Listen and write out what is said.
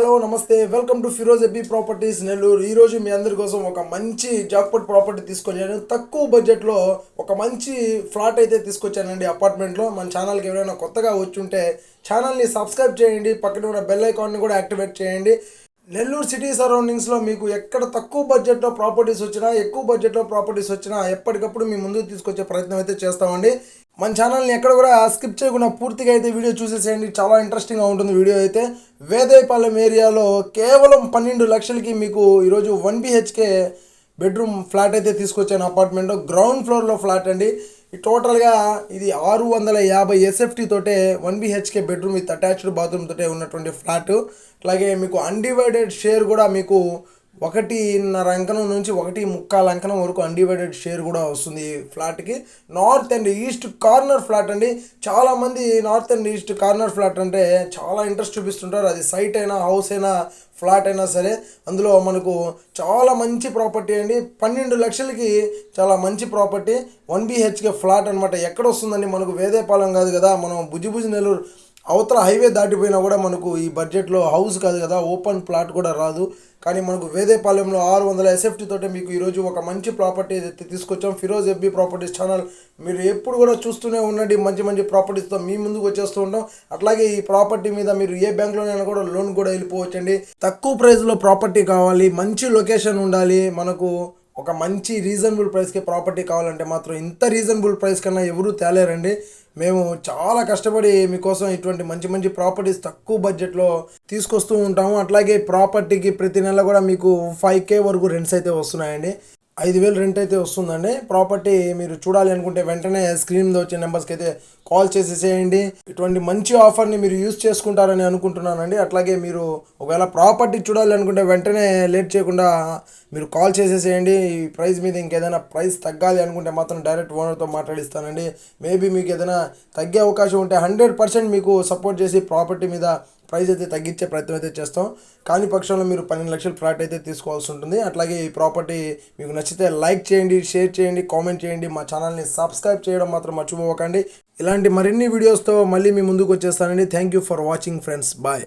Hello నమస్తే. Welcome to Firoz AB properties Nellore. ఈ రోజు మీ అందరి కోసం ఒక మంచి జాక్పట్ ప్రాపర్టీ తీసుకొచ్చాను. తక్కువ బడ్జెట్లో ఒక మంచి ఫ్లాట్ అయితే తీసుకొచ్చానండి అపార్ట్మెంట్లో. మన ఛానల్కి ఎవరైనా కొత్తగా వచ్చి ఉంటే ఛానల్ని సబ్స్క్రైబ్ చేయండి. పక్కన ఉన్న బెల్ ఐకాన్ని కూడా యాక్టివేట్ చేయండి. నెల్లూరు సిటీ సరౌండింగ్స్లో మీకు ఎక్కడ తక్కువ బడ్జెట్లో ప్రాపర్టీస్ వచ్చినా ఎక్కువ బడ్జెట్లో ప్రాపర్టీస్ వచ్చినా ఎప్పటికప్పుడు మీ ముందుకు తీసుకొచ్చే ప్రయత్నం అయితే చేస్తామండి. మన ఛానల్ని ఎక్కడ కూడా స్కిప్ చేయకుండా పూర్తిగా అయితే వీడియో చూసేసేయండి. చాలా ఇంట్రెస్టింగ్గా ఉంటుంది వీడియో అయితే. వేదేపాలెం ఏరియాలో కేవలం పన్నెండు లక్షలకి మీకు ఈరోజు వన్ బిహెచ్కే బెడ్రూమ్ ఫ్లాట్ అయితే తీసుకొచ్చాను. అపార్ట్మెంట్ గ్రౌండ్ ఫ్లోర్లో ఫ్లాట్ అండి. ఈ టోటల్గా ఇది ఆరు వందల యాభై ఎస్ఎఫ్టీ తోటే one BHK bedroom with attached bathroom తోటే ఉన్నటువంటి ఫ్లాట్. అలాగే మీకు అన్డివైడెడ్ షేర్ కూడా మీకు ఒకటిన్నర అంకణం నుంచి ఒకటి ముక్కాల అంకణం వరకు అన్డివైడెడ్ షేర్ కూడా వస్తుంది ఈ ఫ్లాట్కి north and east corner flat అండి. చాలామంది north and east corner flat అంటే చాలా ఇంట్రెస్ట్ చూపిస్తుంటారు. అది సైట్ అయినా హౌస్ అయినా ఫ్లాట్ అయినా సరే. అందులో మనకు చాలా మంచి ప్రాపర్టీ అండి. పన్నెండు లక్షలకి చాలా మంచి ప్రాపర్టీ వన్ బిహెచ్కే ఫ్లాట్ అనమాట ఎక్కడ వస్తుందండి? మనకు వేదేపాలెం కాదు కదా. మనం బుజ్జిబుజ్జి నెల్లూరు అవతల హైవే దాటిపోయినా కూడా మనకు ఈ బడ్జెట్లో హౌస్ కాదు కదా ఓపెన్ ప్లాట్ కూడా రాదు. కానీ మనకు వేదేపాలెంలో ఆరు వందల ఎస్ఎఫ్టీ తోటే మీకు ఈరోజు ఒక మంచి ప్రాపర్టీ అయితే తీసుకొచ్చాం ఫిరోజ్ ఎఫ్బి ప్రాపర్టీస్ ఛానల్. మీరు ఎప్పుడు కూడా చూస్తూనే ఉండండి మంచి మంచి ప్రాపర్టీస్తో మీ ముందుకు వచ్చేస్తూ ఉంటాం. అట్లాగే ఈ ప్రాపర్టీ మీద మీరు ఏ బ్యాంక్లోనైనా కూడా లోన్ కూడా వెళ్ళిపోవచ్చండి. తక్కువ ప్రైస్లో ప్రాపర్టీ కావాలి మంచి లొకేషన్ ఉండాలి మనకు ఒక మంచి రీజనబుల్ ప్రైస్కి ప్రాపర్టీ కావాలంటే మాత్రం ఇంత రీజనబుల్ ప్రైస్ కన్నా ఎవరూ తేలేరండి. మేము చాలా కష్టపడి మీకోసం ఇటువంటి మంచి మంచి ప్రాపర్టీస్ తక్కువ బడ్జెట్లో తీసుకొస్తూ ఉంటాము. అట్లాగే ప్రాపర్టీకి ప్రతి నెల కూడా మీకు ఫైవ్ కే వరకు రెంట్స్ అయితే వస్తున్నాయండి. ఐదు వేలు రెంట్ అయితే వస్తుందండి. ప్రాపర్టీ మీరు చూడాలి అనుకుంటే వెంటనే స్క్రీన్ మీద వచ్చే నెంబర్స్కి అయితే కాల్ చేసేసేయండి. ఇటువంటి మంచి ఆఫర్ని మీరు యూస్ చేసుకుంటారని అనుకుంటున్నానండి. అట్లాగే మీరు ఒకవేళ ప్రాపర్టీ చూడాలి అనుకుంటే వెంటనే లేట్ చేయకుండా మీరు కాల్ చేసేసేయండి. ఈ ప్రైస్ మీద ఇంకేదైనా ప్రైస్ తగ్గాలి అనుకుంటే మాత్రం డైరెక్ట్ ఓనర్తో మాట్లాడిస్తానండి. మేబీ మీకు ఏదైనా తగ్గే అవకాశం ఉంటే హండ్రెడ్ పర్సెంట్ మీకు సపోర్ట్ చేసి ప్రాపర్టీ మీద ప్రైస్ అయితే తగ్గించే ప్రయత్నం అయితే చేస్తాం. కాని పక్షంలో మీరు పన్నెండు లక్షల ఫ్లాట్ అయితే తీసుకోవాల్సి ఉంటుంది. అట్లాగే ఈ ప్రాపర్టీ మీకు నచ్చితే లైక్ చేయండి షేర్ చేయండి కామెంట్ చేయండి. మా ఛానల్ని సబ్స్క్రైబ్ చేయడం మాత్రం మర్చిపోకండి ఇలాంటి మరిన్ని వీడియోస్తో మళ్ళీ మీ ముందుకు వచ్చేస్తానండి thank you for watching friends bye